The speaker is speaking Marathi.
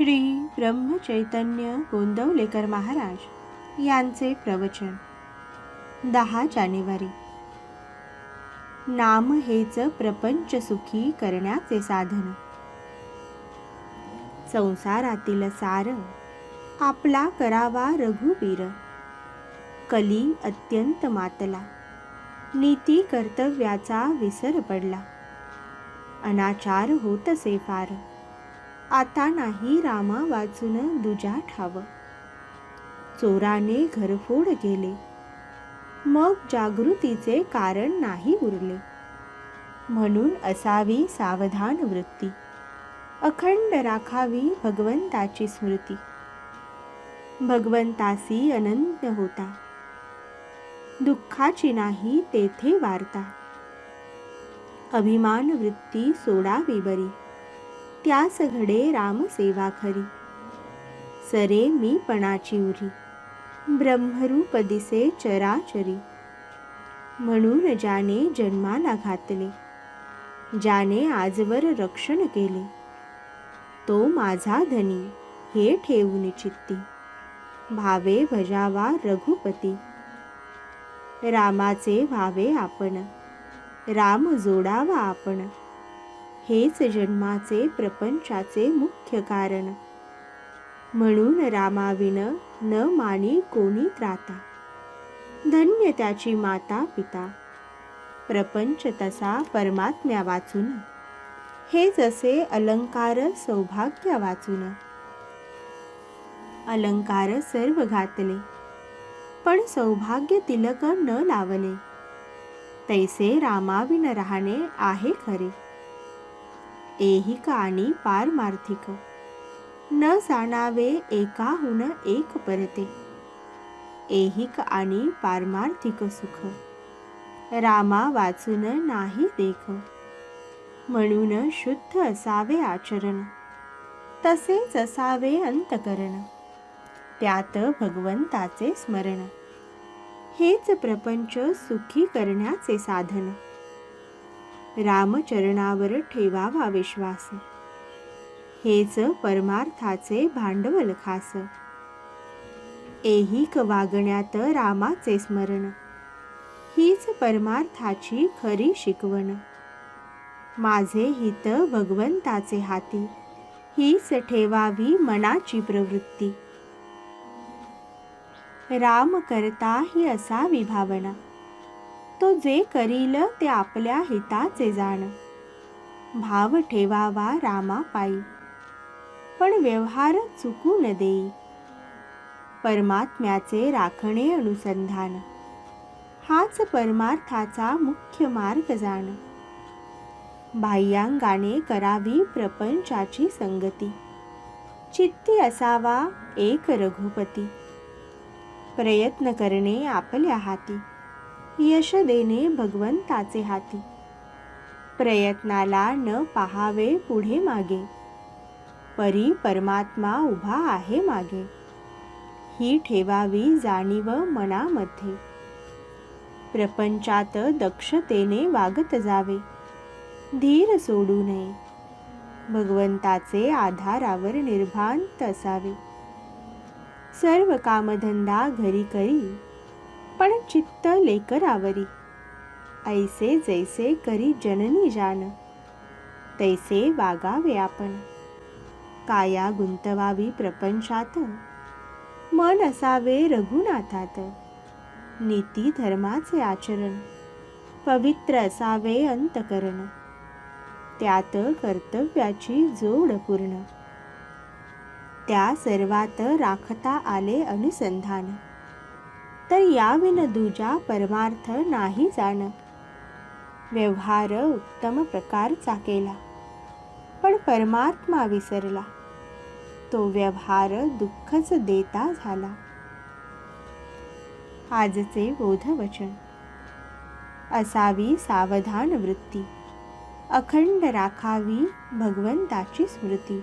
श्री ब्रह्मचैतन्य गोंदवलेकर महाराज यांचे प्रवचन. दहा जानेवारी. नाम हेच प्रपंच सुखी करण्याचे साधन. संसारातील सार आपला करावा रघुवीर. कली अत्यंत मातला. नीती कर्तव्याचा विसर पडला. अनाचार होतसे फार. आता नाही रामा वाचून दुजा ठाव. चोराने घरफोड केले. मग जागृतीचे कारण नाही उरले. म्हणून असावी सावधान वृत्ती. अखंड राखावी भगवंताची स्मृती. भगवंतासी अनंत होता. दुःखाची नाही तेथे वार्ता. अभिमान वृत्ती सोडावी बरी. त्यास घडे रामसेवा खरी. सरे मी पणाची उरी. ब्रह्मरूप दिसे चराचरी. म्हणून ज्याने जन्माला घातले ज्याने आजवर रक्षण केले तो माझा धनी हे ठेवून चित्ती. भावे भजावा रघुपती. रामाचे व्हावे आपण राम जोडावा आपण. हेच जन्माचे प्रपंचाचे मुख्य कारण. म्हणून रामाविन न मानी कोणी त्राता. धन्य त्याची माता पिता. प्रपंच तसा परमात्म्या वाचून. हे जसे अलंकार सौभाग्य वाचून. अलंकार सर्व घातले. पण सौभाग्य तिलक न लावले. तैसे रामाविन राहणे आहे खरे. ऐहिक आणि पारमार्थिक न जाणावे एकाहून एक परते. ऐहिक आणि पारमार्थिक सुख. रामा वाचून नाही देख. म्हणून शुद्ध असावे आचरण. तसेच असावे अंतकरण. त्यात भगवंताचे स्मरण. हेच प्रपंच सुखी करण्याचे साधन. रामचरणावर ठेवावा विश्वास. हेच परमार्थाचे भांडवल खास. ऐहिक वागण्यात रामाचे स्मरण. हीच परमार्थाची खरी शिकवण. माझे हित भगवंताचे हाती. हीच ठेवावी मनाची प्रवृत्ती. राम करता ही असावी भावना. तो जे करील ते आपल्या हिताचे जाण. भाव ठेवावा रामा पायी. पण व्यवहार चुकू न देई. परमात्म्याचे राखणे अनुसंधान. हाच परमार्थाचा मुख्य मार्ग जाण. बाह्यांगाने करावी प्रपंचाची संगती. चित्ती असावा एक रघुपती. प्रयत्न करणे आपल्या हाती. यश देणे भगवंताचे हाती. प्रयत्नाला न पाहावे पुढे मागे. परी परमात्मा उभा आहे मागे. ही ठेवावी जाणीव मनामध्ये. प्रपंचात दक्षतेने वागत जावे. धीर सोडू नये. भगवंताचे आधारावर निर्भांत असावे सर्व कामधंदा घरी करी. पण चित्त लेकरावरी ऐसे जैसे करी जननी जान. तैसे वागावे आपण. काया गुंतवावी प्रपंचात. मन असावे रघुनाथात. नीती धर्माचे आचरण. पवित्र असावे अंतकरण. त्यात कर्तव्याची जोड पूर्ण. त्या सर्वात राखता आले अनुसंधान. तर याविन दुजा परमार्थ नाही जाण. व्यवहार उत्तम प्रकारचा केला. पण परमात्मा विसरला. तो व्यवहार दुःखच देता झाला. आजचे बोधवचन. असावी सावधान वृत्ती. अखंड राखावी भगवंताची स्मृती.